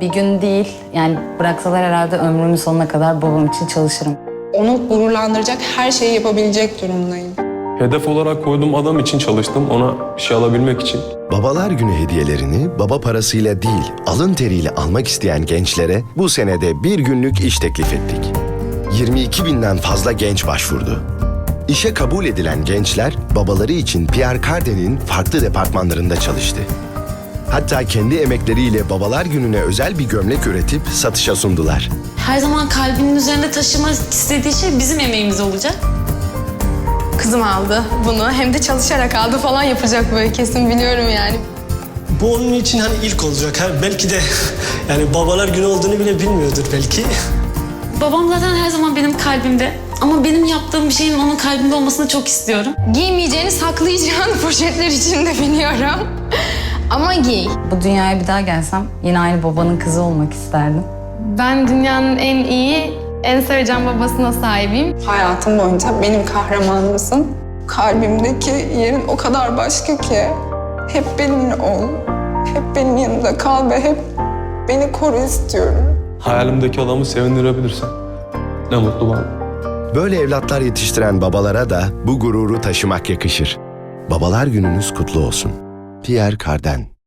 Bir gün değil, yani bıraksalar herhalde ömrümün sonuna kadar babam için çalışırım. Onu gururlandıracak her şeyi yapabilecek durumdayım. Hedef olarak koyduğum adam için çalıştım. Ona bir şey alabilmek için. Babalar günü hediyelerini baba parasıyla değil, alın teriyle almak isteyen gençlere bu senede bir günlük iş teklif ettik. 22 binden fazla genç başvurdu. İşe kabul edilen gençler babaları için Pierre Cardin'in farklı departmanlarında çalıştı. Hatta kendi emekleriyle babalar gününe özel bir gömlek üretip satışa sundular. Her zaman kalbinin üzerinde taşımak istediği şey bizim emeğimiz olacak. Kızım aldı bunu. Hem de çalışarak aldı falan yapacak böyle kesin biliyorum yani. Bu onun için hani ilk olacak. Ha, belki de yani babalar günü olduğunu bile bilmiyordur belki. Babam zaten her zaman benim kalbimde. Ama benim yaptığım bir şeyin onun kalbinde olmasını çok istiyorum. Giymeyeceğini saklayacağın poşetler içinde biliyorum. Ama giy. Bu dünyaya bir daha gelsem yine aynı babanın kızı olmak isterdim. Ben dünyanın en iyi, en seveceğim babasına sahibiyim. Hayatım boyunca benim kahramanımsın. Kalbimdeki yerin o kadar başka ki. Hep benimle ol. Hep benim yanımda kal ve hep beni koru istiyorum. Hayalimdeki adamı sevindirebilirsen ne mutlu bana. Böyle evlatlar yetiştiren babalara da bu gururu taşımak yakışır. Babalar gününüz kutlu olsun. Pierre Cardin